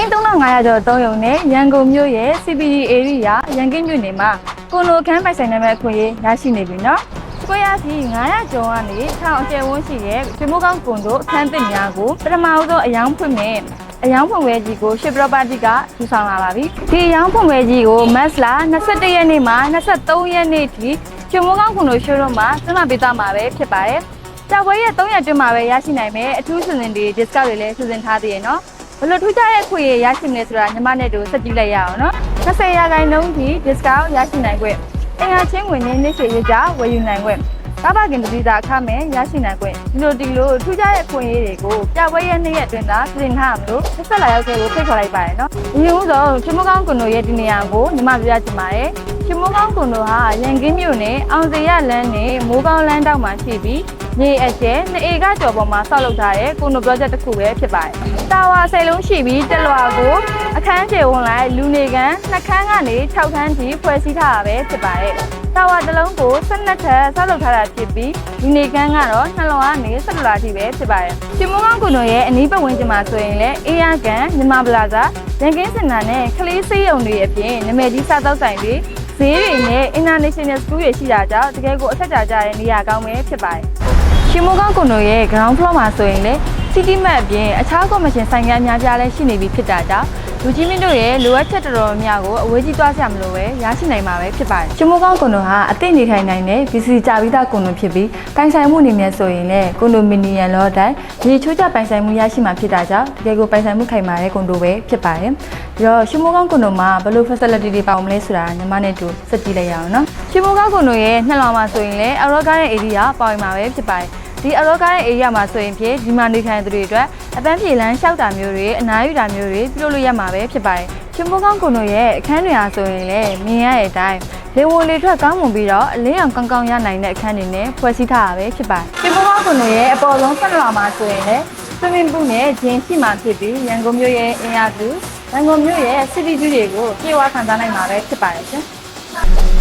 သိန်း3500ကျော်သုံးရုံနဲ့ရန်ကုန်မြို့ရဲ့ CBD area ရန်ကင်းမြို့နယ်မှာကိုနိုခန်းပိုင်ဆိုင်နာမည်အခွင့်အရေးရရှိနေပြီနော်။ကိုရစီ900ကျော်ကနေထောင်အကျယ်ဝန်းရှိရဲ့ပြမိုးကောင်းကွန်တို့အခန်းသစ်များကိုပထမဦးဆုံးအယောင်ဖွင့်မဲ့အယောင်ဖွင့်ဝဲကြီးကိုရှစ်ပရပါတီကထူဆောင်လာပါပြီ။ဒီအယောင်ဖွင့်ဝဲကြီးကိုမတ်လ21ရက်နေ့မှ23ရက်နေ့ထိပြမိုးကောင်းကွန်တို့ရှိုးရုံးမှာစမပေးသွားမှာပဲဖြစ်ပါတယ်။ကြောက်ပွဲရဲ့3ရက်တွင်းမှာပဲရရှိနိုင်မယ်အထူးစီစဉ်တွေ discount တွေလည်းစီစဉ်ထားသေးရနော် ဘယ်လိုထူးခြားတဲ့ခွေရရရှိမလဲဆိုတာညီမနဲ့တို့ဆက်ကြည့်လိုက်ရအောင်နော်20ရာခိုင်နှုန်းထိ discount ရရှိနိုင်ခွင့်အင်အားချင်းဝင်နေနေ့ရှည်ရကြဝယ်ယူနိုင်ခွင့်ကားပါကင်တတိတာအခမဲ့ရရှိနိုင်ခွင့်ဒီလိုဒီလိုထူးခြားတဲ့ခွင့်ရေးတွေကိုပြပွဲရဲ့နေ့ရက်အတွင်းသာပြင်ထားမလို့ဆက်လာရောက်ခဲ့ကိုဖိတ်ခေါ်လိုက်ပါတယ်နော်ဒီလိုဆိုချမကောင်းကွန်တို့ရဲ့ဒီနေရာကိုညီမပြရချင်ပါတယ်ချမကောင်းကွန်တို့ဟာရန်ကင်းမြို့နယ်အောင်စရလန်းနဲ့မိုးကောင်းလန်းတောက်မှာရှိပြီး မြေအကျဲနှစ်ဧကကျော်ပေါ်မှာဆောက်လုပ်ထားတဲ့ကွန်တို့ project တစ်ခုပဲဖြစ်ပါတယ်။တာဝါစိတ်လုံးရှိပြီးတက်လွာကိုအခန်းကျေဝင်လိုက်လူနေကန်နှစ်ခန်းကနေ6ခန်းထိဖွဲ့စည်းထားတာပဲဖြစ်ပါတယ်။တာဝါတစ်လုံးကို12ထပ်ဆောက်လုပ်ထားတာဖြစ်ပြီးလူနေကန်ကတော့နှလုံးကနေ17လာထိပဲဖြစ်ပါတယ်။ရှင်မကောင်းကွန်တို့ရဲ့အနီးပတ်ဝန်းကျင်မှာဆိုရင်လည်းအေးရကန်မြန်မာပလာဇာရန်ကင်းစင်တာနဲ့ခလေးစေးရုံတွေအပြင်နာမည်ကြီးစားသောက်ဆိုင်တွေဈေးတွေနဲ့ international school တွေရှိတာကြောင့်တကယ်ကိုအဆက်ကြကြတဲ့နေရာကောင်းပဲဖြစ်ပါတယ်။ ရှင်မိုးကောင်းကွန်တို့ရဲ့ ground floor မှာဆိုရင်လည်း city map အပြင်အခြားကော်မရှင်ဆိုင်များအများပြားလည်းရှိနေပြီဖြစ်တာကြောင့်လူကြီးမင်းတို့ရဲ့လိုအပ်ချက်တော်တော်များကိုအဝေးကြီးသွားကြမလို့ပဲရရှိနိုင်မှာပဲဖြစ်ပါတယ်။ရှင်မိုးကောင်းကွန်တို့ဟာအသိနေထိုင်နိုင်တဲ့ VC ကြပြီးသားကွန်တို့ဖြစ်ပြီးပိုင်ဆိုင်မှုအနေနဲ့ဆိုရင်လည်းကွန်ဒိုမီနီယံလောတိုင်းရေချိုးချပိုင်ဆိုင်မှုရရှိမှာဖြစ်တာကြောင့်တကယ်ကိုပိုင်ဆိုင်မှုခိုင်မာတဲ့ကွန်ဒိုပဲဖြစ်ပါတယ်။ပြီးတော့ရှင်မိုးကောင်းကွန်ဒိုမှာဘယ်လို facility တွေပါဝင်မလဲဆိုတာညီမနဲ့တူစက်ကြည့်လိုက်ရအောင်နော်။ ရှင်မိုးကောင်းကွန်ဒိုရဲ့နှစ်လောင်မှာဆိုရင်လည်းအရောကားရဲ့ area ပါဝင်မှာပဲဖြစ်ပါတယ်။ဒီအရောကားရဲ့ area မှာဆိုရင်ဖြင့်ဒီမှာနေထိုင်သူတွေအတွက်အပန်းဖြေလန်းလျှောက်တာမျိုးတွေအနားယူတာမျိုးတွေပြုလုပ်လို့ရမှာပဲဖြစ်ပါတယ်။ရှင်မိုးကောင်းကွန်တို့ရဲ့အခန်းတွေဟာဆိုရင်လည်းမြင်ရတဲ့အတိုင်းလေဝင်လေထွက်ကောင်းမွန်ပြီးတော့အလင်းအောင်ကောင်းကောင်းရနိုင်တဲ့အခန်းတွေနဲ့ဖွဲ့စည်းထားတာပဲဖြစ်ပါတယ်။ရှင်မိုးကောင်းကွန်တို့ရဲ့အပေါ်ဆုံးဆက်လာမှာဆိုရင်လည်း swimming pool နဲ့ဂျင်းရှိမှဖြစ်ပြီးရန်ကုန်မြို့ရဲ့အင်အားစုရန်ကုန်မြို့ရဲ့ city view တွေကိုပြေဝခံစားနိုင်မှာပဲဖြစ်ပါတယ်ရှင်။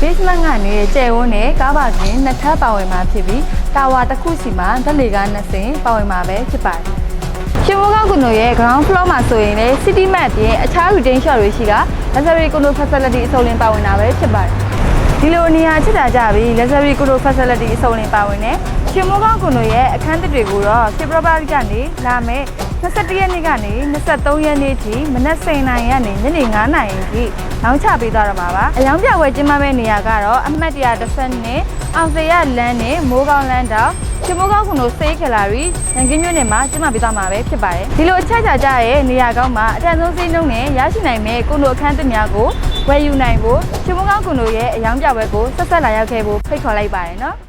basement ကနေကျယ်ဝန်းတဲ့ကားပါကင်နှစ်ထပ်ပါဝင်မှာဖြစ်ပြီးတာဝါတစ်ခုစီမှာဓာတ်လေကားနှစ်စင်ပါဝင်မှာပဲဖြစ်ပါတယ်။ရှင်မိုးကောင်းကွန်တို့ရဲ့ ground floor မှာဆိုရင်လည်း city map ပြင်အခြား retain shot တွေရှိက luxury condo facility အစုံလင်ပါဝင်တာပဲဖြစ်ပါတယ်။ဒီလိုနေရာချစ်တာကြပြီး luxury condo facility အစုံလင်ပါဝင်တဲ့ရှင်မိုးကောင်းကွန်တို့ရဲ့အခန်းသစ်တွေကိုတော့ Kip Property ကနေလာမယ့်21ရက်နေ့ကနေ23ရက်နေ့ထိမနက်7:00နာရီကနေညနေ9:00နာရီထိ လောင်းချပေးသွားတော့မှာပါအယောင်ပြပွဲကျင်းပမယ့်နေရာကတော့အမှတ်130နဲ့အောင်စေရလမ်းနဲ့မိုးကောင်းလမ်းတောင်ချမိုးကောင်းခုနိုစေးကလာရီရန်ကင်းမြို့နယ်မှာကျင်းပပေးသွားမှာပဲဖြစ်ပါတယ်ဒီလိုအချက်ကြကြရဲ့နေရာကောင်းမှာအထက်ဆုံးစည်းနှုန်းနဲ့ရရှိနိုင်မယ့်ကုနိုအခန်းသစ်များကိုဝယ်ယူနိုင်ဖို့ချမိုးကောင်းခုနိုရဲ့အယောင်ပြပွဲကိုဆက်ဆက်လာရောက်ခဲ့ဖို့ဖိတ်ခေါ်လိုက်ပါတယ်နော်